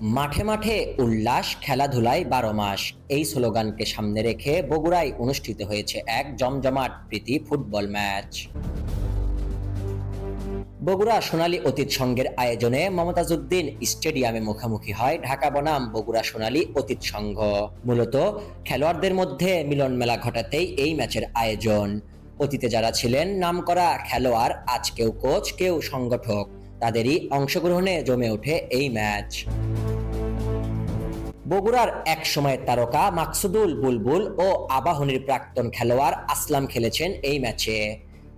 মাঠে মাঠে উল্লাস, খেলাধুলায় বারো মাস। এই স্লোগানকে সামনে রেখে বগুড়ায় অনুষ্ঠিত হয়েছে এক জমজমাট প্রীতি ফুটবল ম্যাচ। বগুড়া সোনালী অতীত সংঘের আয়োজনে মমতাজউদ্দিন স্টেডিয়ামে মুখোমুখি হয় ঢাকা বনাম বগুড়া সোনালী অতীত সংঘ। মূলত খেলোয়াড়দের মধ্যে মিলন মেলা ঘটাতেই এই ম্যাচের আয়োজন। অতীতে যারা ছিলেন, নামকরা খেলোয়াড় আজ কেউ কোচ, কেউ সংগঠক, তাদেরই অংশগ্রহণে জমে ওঠে এই ম্যাচ। বগুড়ার এক সময়ের তারকা মাকসুদুল বুলবুল ও আবাহনীর প্রাক্তন খেলোয়াড় আসলাম খেলেছেন এই ম্যাচে।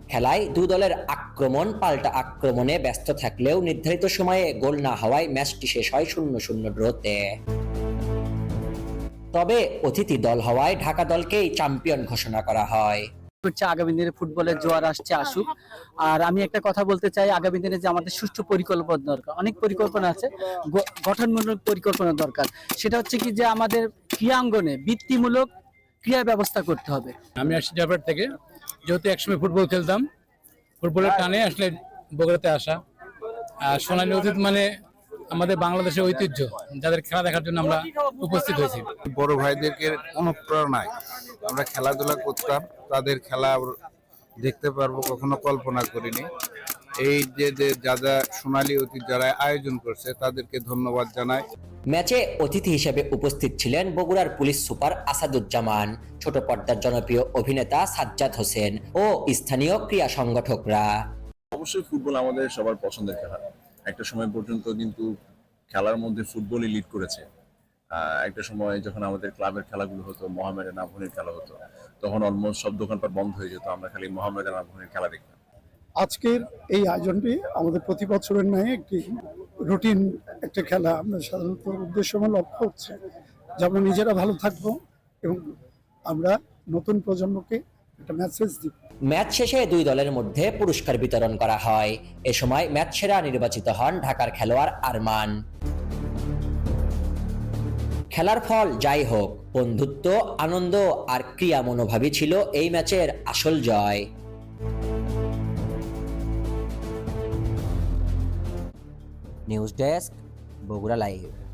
খেলায় দু দলের আক্রমণ, পাল্টা আক্রমণে ব্যস্ত থাকলেও নির্ধারিত সময়ে গোল না হওয়ায় ম্যাচটি শেষ হয় শূন্য শূন্য ড্রোতে। তবে অতিথি দল হওয়ায় ঢাকা দলকেই চ্যাম্পিয়ন ঘোষণা করা হয়। হচ্ছে আগামী দিনে ফুটবলের জোয়ার আসছে আসুক। আর আমি একটা কথা বলতে চাই আগামী দিনে যে আমাদের সুষ্ঠু পরিকল্পনা দরকার অনেক পরিকল্পনা আছে গঠনমূলক পরিকল্পনা দরকার। সেটা হচ্ছে কি যে আমাদের ক্রিয়াঙ্গনে বৃত্তিমূলক ক্রিয়া ব্যবস্থা করতে হবে। আমি আসছি জাফর থেকে। যেহেতু একসময় ফুটবল খেলতাম ফুটবলের টানে আসলে বগুড়াতে আসা। আর সোনালী অতীত মানে আমাদের বাংলাদেশের ঐতিহ্য যাদের খেলা দেখার জন্য আমরা উপস্থিত হয়েছি। বড় ভাইদেরকে অনুপ্রেরণায় আমরা খেলাধুলা করতাম তাদের খেলা দেখতে পারব কখনো কল্পনা করিনি। এই যে যে যা যা সোনালী অতীত যারা আয়োজন করছে তাদেরকে ধন্যবাদ জানাই। ম্যাচে অতিথি হিসেবে উপস্থিত ছিলেন বগুড়ার পুলিশ সুপার আসাদুজ্জামান ছোট পর্দার জনপ্রিয় অভিনেতা সাজ্জাদ হোসেন ও স্থানীয় ক্রীড়া সংগঠকরা। অবশ্যই ফুটবল আমাদের সবার পছন্দের খেলা। একটা সময় পর্যন্ত কিন্তু খেলার মধ্যে ফুটবলই লিড করেছে। একটা সময় যখন আমাদের ক্লাবের খেলাগুলো হতো মোহামেডান আবহনীর খেলা হতো তখন অলমোস্ট সব দোকানপাট বন্ধ হয়ে যেত। আমরা খালি মোহামেডান আবহনীর খেলা দেখতাম। আজকের এই আয়োজনটি আমাদের প্রতি বছরের ন্যায় একটি রুটিন একটা খেলা। আমরা সাধারণত উদ্দেশ্য এবং লক্ষ্য হচ্ছে যে আমরা নিজেরা ভালো থাকব এবং আমরা নতুন প্রজন্মকে একটা মেসেজ দিব। ম্যাচ শেষে দুই দলের মধ্যে পুরস্কার বিতরণ করা হয়। এ সময় ম্যাচ সেরা নির্বাচিত হন ঢাকার খেলোয়াড় আরমান। খেলার ফল যাই হোক, বন্ধুত্ব, আনন্দ আর ক্রিয়া মনোভাবই ছিল এই ম্যাচের আসল জয়। News desk, Bogura live.